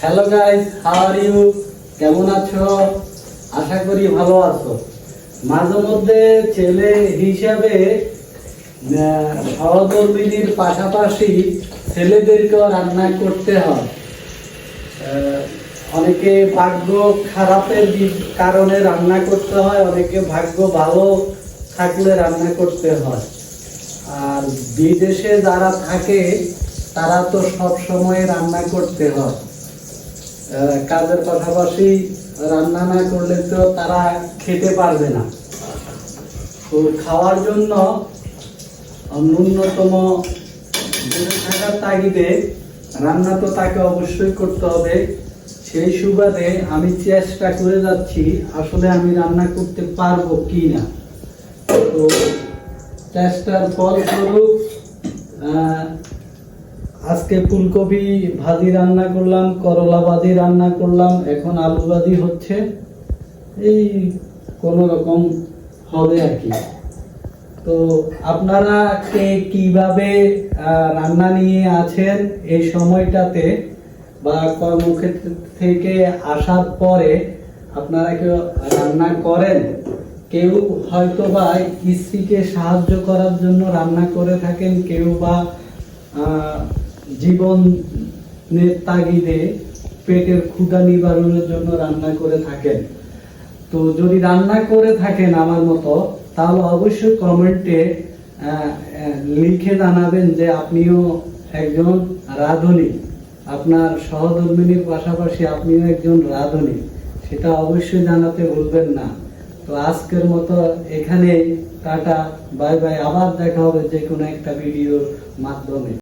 Hello guys how are you কেমন আছো? আশা করি ভালো আছো। মাঝে মধ্যে ছেলে হিসাবে সহকর্মীদের পাশাপাশি ছেলেদেরকেও রান্না করতে হয়। অনেকে ভাগ্য খারাপের কারণে রান্না করতে হয়, অনেকে ভাগ্য ভালো থাকলে রান্না করতে হয়। আর বিদেশে যারা থাকে, তারা তো সব সময় রান্না করতে হয়। কাজের পাশাপাশি রান্না না করলে তো তারা খেতে পারবে না। তো খাওয়ার জন্য ন্যূনতম থাকার তাগিদে রান্না তো তাকে অবশ্যই করতে হবে। সেই সুবাদে আমি চেষ্টা করে যাচ্ছি, আসলে আমি রান্না করতে পারব কি না তো চেষ্টার ফলস্বরূপ আজকে ফুলকপি ভাজি রান্না করলাম, করলা ভাজি রান্না করলাম, এখন আলু ভাজি হচ্ছে। এই কোন রকম হবে আর কি। তো আপনারা কে কীভাবে রান্না নিয়ে আছেন এই সময়টাতে বা কর্মক্ষেত্র থেকে আসার পরে আপনারা কেউ রান্না করেন? কেউ হয়তো বা স্ত্রীকে সাহায্য করার জন্য রান্না করে থাকেন, কেউ বা জীবনের তাগিদে পেটের ক্ষুধা নিবারণের জন্য রান্না করে থাকেন। তো যদি রান্না করে থাকেন আমার মতো, তাহলে অবশ্যই কমেন্টে লিখে জানাবেন যে আপনিও একজন রাঁধুনি। আপনার সহধর্মিনীর পাশাপাশি আপনিও একজন রাঁধুনি। সেটা অবশ্যই জানাতে ভুলবেন না। তো আজকের মতো এখানে টাটা, বাই বাই। আবার দেখা হবে যে কোনো একটা ভিডিওর মাধ্যমে।